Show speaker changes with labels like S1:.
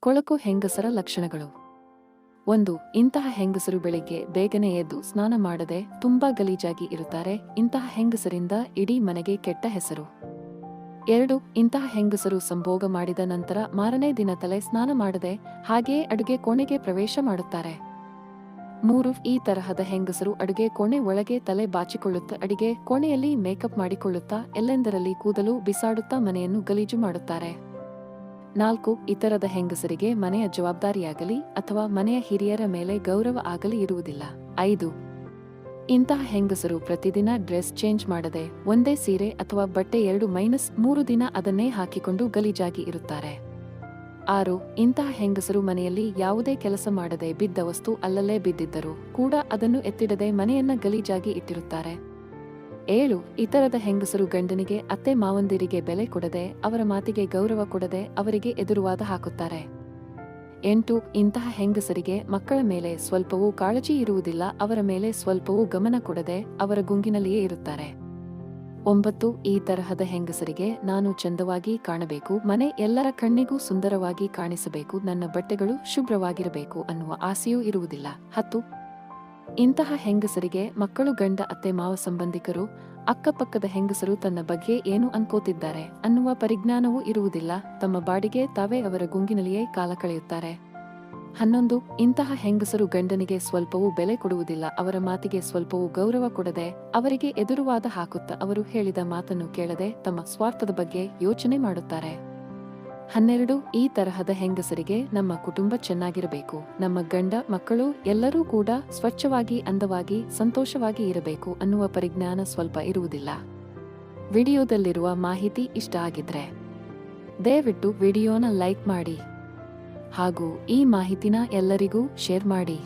S1: ಕೊಳಕು ಹೆಂಗಸರ ಲಕ್ಷಣಗಳು. ಒಂದು, ಇಂತಹ ಹೆಂಗಸರು ಬೆಳಿಗ್ಗೆ ಬೇಗನೆ ಎದ್ದು ಸ್ನಾನ ಮಾಡದೆ ತುಂಬಾ ಗಲೀಜಾಗಿ ಇರುತ್ತಾರೆ, ಇಂತಹ ಹೆಂಗಸರಿಂದ ಇಡೀ ಮನೆಗೆ ಕೆಟ್ಟ ಹೆಸರು. ಎರಡು, ಇಂತಹ ಹೆಂಗಸರು ಸಂಭೋಗ ಮಾಡಿದ ನಂತರ ಮಾರನೇ ದಿನ ತಲೆ ಸ್ನಾನ ಮಾಡದೆ ಹಾಗೆಯೇ ಅಡುಗೆ ಕೋಣೆಗೆ ಪ್ರವೇಶ ಮಾಡುತ್ತಾರೆ. ಮೂರು, ಈ ತರಹದ ಹೆಂಗಸರು ಅಡುಗೆ ಕೋಣೆ ಒಳಗೆ ತಲೆ ಬಾಚಿಕೊಳ್ಳುತ್ತಾ ಅಡಿಗೆ ಕೋಣೆಯಲ್ಲಿ ಮೇಕಪ್ ಮಾಡಿಕೊಳ್ಳುತ್ತಾ ಎಲ್ಲೆಂದರಲ್ಲಿ ಕೂದಲು ಬಿಸಾಡುತ್ತಾ ಮನೆಯನ್ನು ಗಲೀಜು ಮಾಡುತ್ತಾರೆ. ನಾಲ್ಕು, ಇತರದ ಹೆಂಗಸರಿಗೆ ಮನೆಯ ಜವಾಬ್ದಾರಿಯಾಗಲಿ ಅಥವಾ ಮನೆಯ ಹಿರಿಯರ ಮೇಲೆ ಗೌರವ ಆಗಲಿ ಇರುವುದಿಲ್ಲ. ಐದು, ಇಂತಹ ಹೆಂಗಸರು ಪ್ರತಿದಿನ ಡ್ರೆಸ್ ಚೇಂಜ್ ಮಾಡದೆ ಒಂದೇ ಸೀರೆ ಅಥವಾ ಬಟ್ಟೆ ಎರಡು ಮೈನಸ್ ಮೂರು ದಿನ ಅದನ್ನೇ ಹಾಕಿಕೊಂಡು ಗಲೀಜಾಗಿ ಇರುತ್ತಾರೆ. ಆರು, ಇಂತಹ ಹೆಂಗಸರು ಮನೆಯಲ್ಲಿ ಯಾವುದೇ ಕೆಲಸ ಮಾಡದೆ ಬಿದ್ದ ವಸ್ತು ಅಲ್ಲಲ್ಲೇ ಬಿದ್ದಿದ್ದರು ಕೂಡ ಅದನ್ನು ಎತ್ತಿಡದೆ ಮನೆಯನ್ನ ಗಲೀಜಾಗಿ ಇಟ್ಟಿರುತ್ತಾರೆ. ಏಳು, ಇತರದ ಹೆಂಗಸರು ಗಂಡನಿಗೆ, ಅತ್ತೆ ಮಾವಂದಿರಿಗೆ ಬೆಲೆ ಕೊಡದೆ, ಅವರ ಮಾತಿಗೆ ಗೌರವ ಕೊಡದೆ ಅವರಿಗೆ ಎದುರುವಾದ ಹಾಕುತ್ತಾರೆ. ಎಂಟು, ಇಂತಹ ಹೆಂಗಸರಿಗೆ ಮಕ್ಕಳ ಮೇಲೆ ಸ್ವಲ್ಪವೂ ಕಾಳಜಿ ಇರುವುದಿಲ್ಲ, ಅವರ ಮೇಲೆ ಸ್ವಲ್ಪವೂ ಗಮನ ಕೊಡದೆ ಅವರ ಗುಂಗಿನಲ್ಲಿಯೇ ಇರುತ್ತಾರೆ. ಒಂಬತ್ತು, ಈ ತರಹದ ಹೆಂಗಸರಿಗೆ ನಾನು ಚಂದವಾಗಿ ಕಾಣಬೇಕು, ಮನೆ ಎಲ್ಲರ ಕಣ್ಣಿಗೂ ಸುಂದರವಾಗಿ ಕಾಣಿಸಬೇಕು, ನನ್ನ ಬಟ್ಟೆಗಳು ಶುಭ್ರವಾಗಿರಬೇಕು ಅನ್ನುವ ಆಸೆಯೂ ಇರುವುದಿಲ್ಲ. ಹತ್ತು ಇಂತಹ ಹೆಂಗಸರಿಗೆ ಮಕ್ಕಳು ಗಂಡ, ಅತ್ತೆ, ಮಾವ ಸಂಬಂಧಿಕರು, ಅಕ್ಕಪಕ್ಕದ ಹೆಂಗಸರು ತನ್ನ ಬಗ್ಗೆ ಏನು ಅನ್ಕೋತಿದ್ದಾರೆ ಅನ್ನುವ ಪರಿಜ್ಞಾನವೂ ಇರುವುದಿಲ್ಲ. ತಮ್ಮ ಬಾಡಿಗೆ ತಾವೇ ಅವರ ಗುಂಗಿನಲ್ಲಿಯೇ ಕಾಲ ಕಳೆಯುತ್ತಾರೆ. ಹನ್ನೊಂದು, ಇಂತಹ ಹೆಂಗಸರು ಗಂಡನಿಗೆ ಸ್ವಲ್ಪವೂ ಬೆಲೆ ಕೊಡುವುದಿಲ್ಲ, ಅವರ ಮಾತಿಗೆ ಸ್ವಲ್ಪವೂ ಗೌರವ ಕೊಡದೆ ಅವರಿಗೆ ಎದುರುವಾದ ಹಾಕುತ್ತಾ ಅವರು ಹೇಳಿದ ಮಾತನ್ನು ಕೇಳದೆ ತಮ್ಮ ಸ್ವಾರ್ಥದ ಬಗ್ಗೆ ಯೋಚನೆ ಮಾಡುತ್ತಾರೆ. ಹನ್ನೆರಡು ಈ ತರಹದ ಹೆಂಗಸರಿಗೆ ನಮ್ಮ ಕುಟುಂಬ ಚೆನ್ನಾಗಿರಬೇಕು. ನಮ್ಮ ಗಂಡ ಮಕ್ಕಳು ಎಲ್ಲರೂ ಕೂಡ ಸ್ವಚ್ಛವಾಗಿ, ಅಂದವಾಗಿ, ಸಂತೋಷವಾಗಿ ಇರಬೇಕು ಅನ್ನುವ ಪರಿಜ್ಞಾನ ಸ್ವಲ್ಪ ಇರುವುದಿಲ್ಲ. ವಿಡಿಯೋದಲ್ಲಿರುವ ಮಾಹಿತಿ ಇಷ್ಟ ಆಗಿದ್ರೆ ದಯವಿಟ್ಟು ವಿಡಿಯೋನ ಲೈಕ್ ಮಾಡಿ ಹಾಗೂ ಈ ಮಾಹಿತಿನ ಎಲ್ಲರಿಗೂ ಶೇರ್ ಮಾಡಿ.